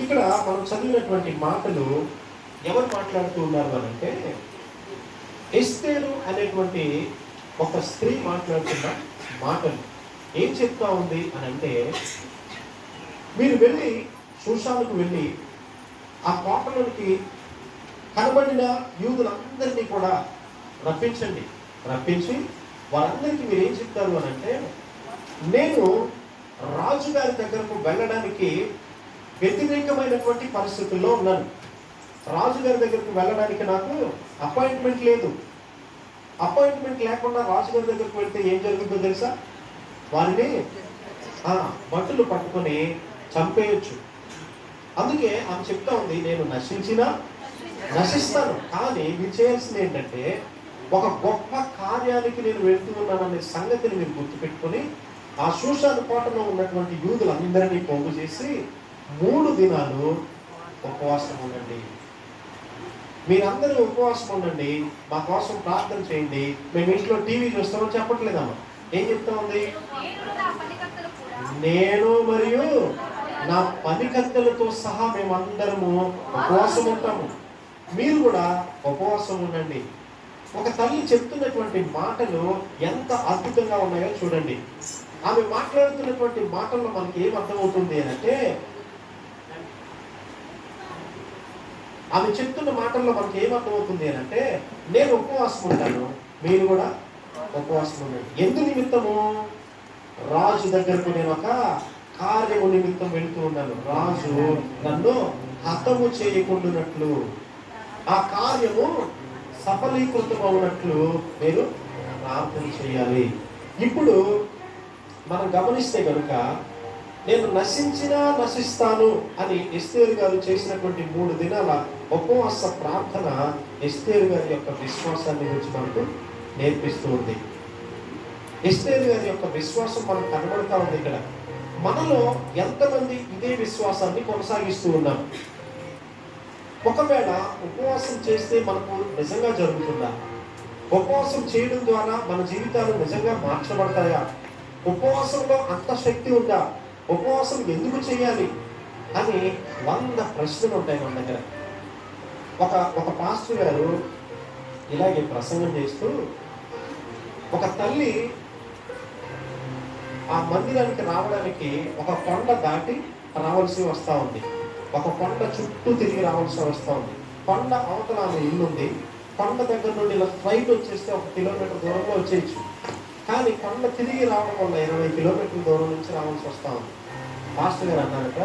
ఇక్కడ మనం చదివినటువంటి మాటలు ఎవరు మాట్లాడుతూ ఉన్నారు అని అంటే ఎస్తేరు అనేటువంటి ఒక స్త్రీ మాట్లాడుతున్న మాటలు. ఏం చెప్తా ఉంది అని అంటే మీరు వెళ్ళి శూషాలకు వెళ్ళి ఆ కోటలోనికి కనబడిన యూదులందరినీ కూడా రప్పించండి. రప్పించి వారందరికీ మీరు ఏం చెప్తారు అని అంటే నేను రాజుగారి దగ్గరకు వెళ్ళడానికి వ్యతిరేకమైనటువంటి పరిస్థితుల్లో ఉన్నాను. రాజుగారి దగ్గరకు వెళ్ళడానికి నాకు అపాయింట్మెంట్ లేదు. అపాయింట్మెంట్ లేకుండా రాజుగారి దగ్గరకు వెళ్తే ఏం జరుగుతుందో తెలుసా? వారిని బట్టలు పట్టుకొని చంపేయొచ్చు. అందుకే ఆమె చెప్తా ఉంది నేను నశించినా నశిస్తాను. కానీ మీరు చేయాల్సింది ఏంటంటే ఒక గొప్ప కార్యానికి నేను వెళ్తూ ఉన్నాననే సంగతిని మీరు గుర్తుపెట్టుకొని ఆ శూషాను పాటలో ఉన్నటువంటి యూదులందరినీ పోగు చేసి మూడు దినాలు ఉపవాసం ఉండండి. మీరందరూ ఉపవాసం ఉండండి. మా కోసం ప్రార్థన చేయండి. మేము ఇంట్లో టీవీ చూస్తామని చెప్పట్లేదమ్మా. ఏం చెప్తా ఉంది? నేను మరియు నా పనికత్తెలతో సహా మేమందరము ఉపవాసం ఉంటాము. మీరు కూడా ఉపవాసం ఉండండి. ఒక తల్లి చెప్తున్నటువంటి మాటలు ఎంత అద్భుతంగా ఉన్నాయో చూడండి. ఆమె మాట్లాడుతున్నటువంటి మాటల్లో మనకి ఏం అర్థమవుతుంది అంటే ఆమె చెప్తున్న మాటల్లో మనకి ఏమర్థమవుతుంది అని అంటే నేను ఉపవాసం ఉంటాను. మీరు కూడా ఉపవాసం ఉండండి. ఎందు నిమిత్తము? రాజు దగ్గరకు నేను ఒక కార్యము నిమిత్తం వెళుతూ ఉన్నాను. రాజు నన్ను హతము చేయకుండానట్లు ఆ కార్యము సఫలీకృతం అవునట్లు మీరు ప్రార్థన చేయాలి. ఇప్పుడు మనం గమనిస్తే కనుక నేను నశించినా నశిస్తాను అని ఎస్తేరు గారు చేసినటువంటి మూడు దినాల ఉపవాస ప్రార్థన ఎస్తేరు గారి యొక్క విశ్వాసాన్ని గురించి మనకు నేర్పిస్తూ ఉంది. ఎస్తేరు గారి యొక్క విశ్వాసం మనకు కనబడతా ఉంది ఇక్కడ. మనలో ఎంతమంది ఇదే విశ్వాసాన్ని కొనసాగిస్తూ ఉన్నాం ఒకవేళ ఉపవాసం చేస్తే మనకు నిజంగా జరుగుతుందా? ఉపవాసం చేయడం ద్వారా మన జీవితాలు నిజంగా మార్చబడతాయా? ఉపవాసంలో అంత శక్తి ఉందా? ఉపవాసం ఎందుకు చేయాలి అని వంద ప్రశ్నలు ఉంటాయి మన దగ్గర. ఒక ఒక పాస్టర్ గారు ఇలాగే ప్రసంగం చేస్తూ ఒక తల్లి ఆ మందిరానికి రావడానికి ఒక కొండ దాటి రావాల్సి వస్తూ ఉంది. ఒక కొండ చుట్టూ తిరిగి రావాల్సి వస్తూ ఉంది. కొండ అవతల ఆమె ఇల్లు ఉంది కొండ దగ్గర నుండి ఇలా ఫ్లైట్ వచ్చేస్తే ఒక కిలోమీటర్ దూరంలో వచ్చేయచ్చు. కానీ కొండ తిరిగి రావడం వల్ల ఇరవై కిలోమీటర్ల దూరం నుంచి రావాల్సి వస్తా ఉంది. మాస్టర్ గారు అన్నారట